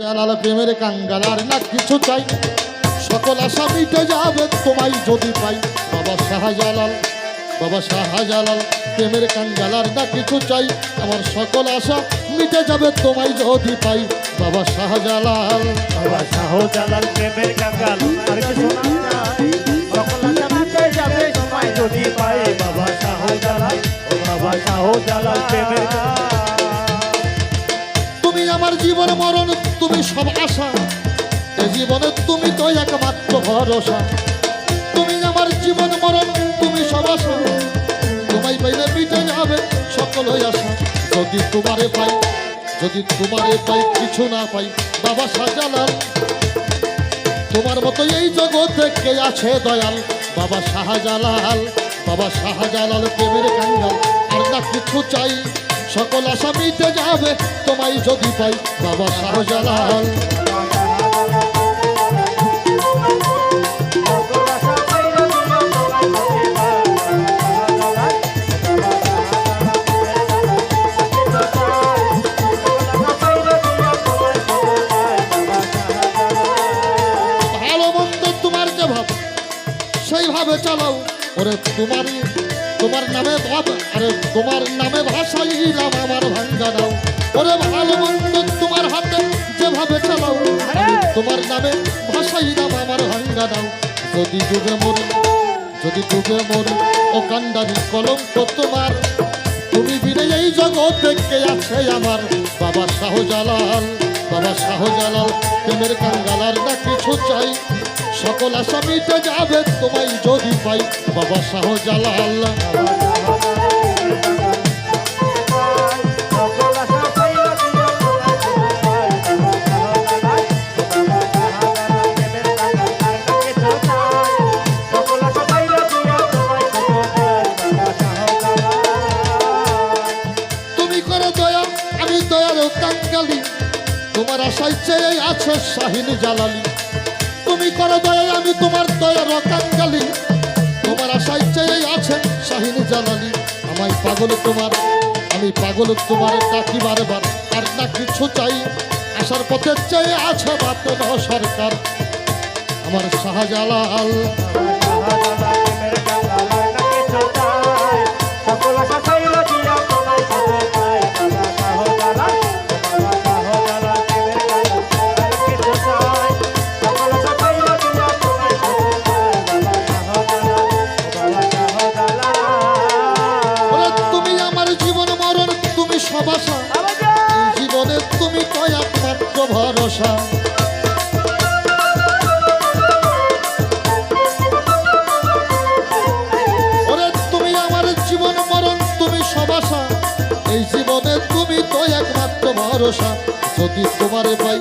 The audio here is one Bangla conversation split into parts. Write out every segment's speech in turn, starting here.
জালাল প্রেমের কাঙ্গালার না কিছু চাই। সকল আশা মিটে যাবে তোমায় যদি পাই। বাবা শাহজালাল বাবা শাহজালাল, প্রেমের কাঙ্গালার না কিছু চাই। আমার সকল আশা মিটে যাবে তোমায় যদি পাই। বাবা শাহজালাল। বাবা শাহজালাল প্রেমের কাঙ্গাল, আর কিছু সকল আশা মিটে যাবে সময় যদি পাই। বাবা শাহজালাল বাবা শাহজালাল প্রেমের কাঙ্গাল। আমার জীবন মরণ, তুমি সব আশা। এ জীবনে তুমি তো একমাত্র ভরসা। তুমি আমার জীবন মরণ, তুমি সব আশা। তোমায় পাইলে মিটে যাবে সকল আশা। যদি তোমারে পাই, যদি তোমারে পাই, কিছু না পাই, বাবা সাজালাল তোমার মতো এই জগতে কে আছে দয়াল? বাবা শাহজালাল বাবা শাহজালাল প্রেমের কাঙ্গাল। আর না কিছু চাই সকল আশা মিটে যাবে তোমায় যদি পাই বাবা শাহজালাল। চালাও ওরে তোমারই তোমার নামে ভাব আরে তোমার নামে ভাষাইলাম আমার ভাঙ্গা দাও ওরে ভালো মন্দ তোমার হাতে যেভাবে চালাও তোমার নামে ভাষাইলাম আমার ভাঙ্গা দাও যদি ডুবে মরি যদি ডুবে মরি ও কান্ডারি কলঙ্ক তোমার তুমি বিনে এই জগৎ কে আছে আমার। বাবা শাহজালাল বাবা শাহজালাল প্রেমের কাঙ্গালার না কিছু চাই। সকল আশা মিটে যাবে, তোমায় যদি পাই, বাবা শাহজালাল। দয়ার তোমার আশায় চেয়ে আছে শাহিন জালালি। তুমি করো দয়া আমি তোমার দয়ার রকাঙ্গালি তোমার আশায় চেয়ে আছে শাহিন জানালি আমায় পাগল তোমার, আমি পাগল তোমার ডাকি বারবার। আর না কিছু চাই আসার পথে চেয়ে আছে বাতেন সরকার। আমার শাহজালাল ভরসা ওরে, তুমি আমার জীবন মরণ, তুমি সব আশা। এই জীবনে তুমি তো একমাত্র ভরসা। যদি তোমারে পাই,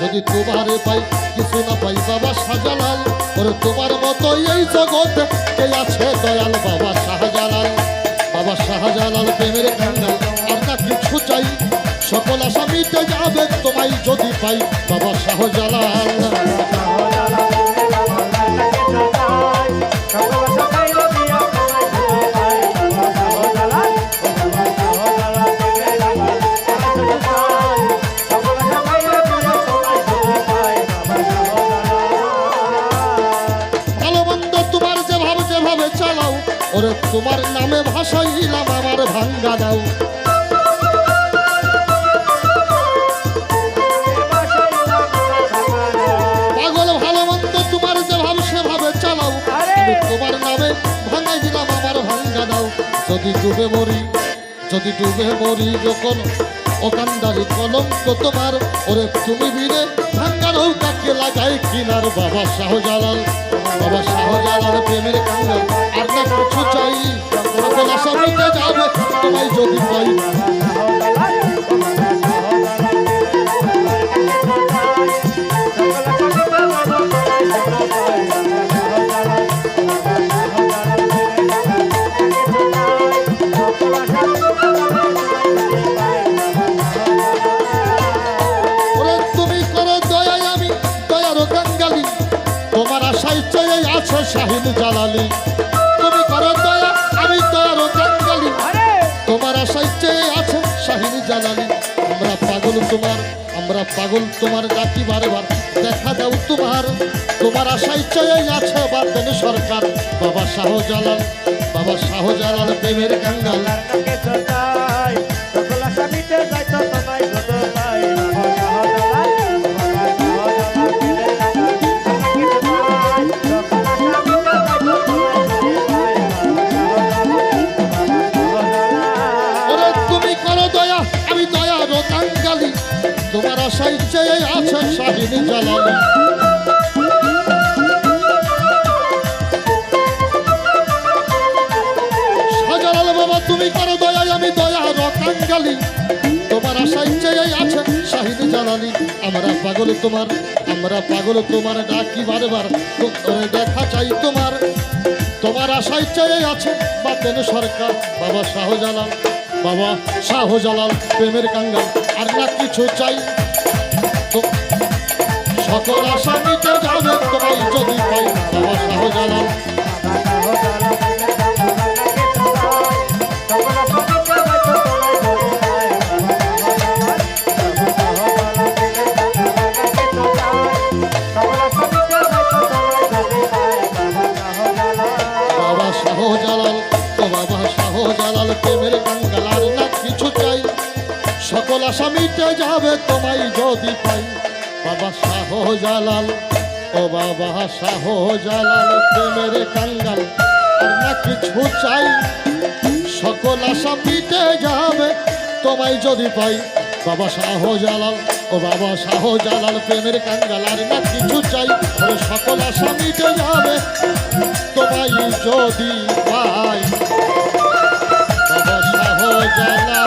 যদি তোমারে পাই, কিছু না পাই, বাবা শাহজালাল। ওরে, তোমার মতো এই জগৎ, কে আছে দয়াল বাবা শাহজালাল? বাবা শাহজালাল প্রেমের কান্ডাল আর না কিছু চাই। সকল আশা মিটে যাবে যদি পাই বাবা শাহজালাল। তোমার নামে ভাষাইলাম আমার ভাঙ্গা দাও। ডুবে মরি, যদি ডুবে মরি যখন অকান্দারি কলঙ্ক তোমার, ওরে তুমি বিনে ভাঙ্গা নৌকাকে লাগাই কিনার বাবা শাহজালাল। বাবা শাহজালাল প্রেমের কাঙ্গাল আর না কিছু চাই যাবে, তোমায় যদি পাই। আছে শাহিন জালালি? তুমি করো দয়া আমি দয়ারও কাঙ্গালি তোমার আশায় চেয়ে আছে শাহিন জালালি। আমরা পাগল তোমার আমরা পাগল তোমার ডাকি বারে বার দেখা দাও তোমার তোমার আশাই চেয়ে আছে বাতেন সরকার। বাবা শাহজালাল বাবা শাহজালাল প্রেমের কাঙ্গাল। আশাই চেয়ে আছে শাহিনী বাবা, তুমি করো দয়া আমি দয়া রতাঙ্গালি তোমার আশাই চেয়ে আছে শাহিনী জালালি। আমরা পাগল তোমার, আমরা পাগল তোমার ডাকি বারবার। দেখা চাই তোমার। তোমার আশাই চেয়ে আছে বাতেন সরকার, বাবা শাহজালাল। বাবা শাহজালাল, প্রেমের কাঙ্গাল। আর না কিছু চাই সকল আশা মিটে যাবে বাবা শাহজালাল ও বাবা শাহজালাল প্রেমের কাঙ্গাল আশা মিটে যাবে তোমায় যদি পাই। বাবা শাহজালাল, ও বাবা শাহজালাল, প্রেমের কাঙ্গাল আর না কিছু চাই। সকল আশা মিটে যাবে তোমায় যদি পাই। বাবা শাহজালাল, ও বাবা শাহজালাল, প্রেমের কাঙ্গাল, আর না কিছু চাই। সকল আশা মিটে যাবে তোমায় যদি পাই। বাবা শাহজালাল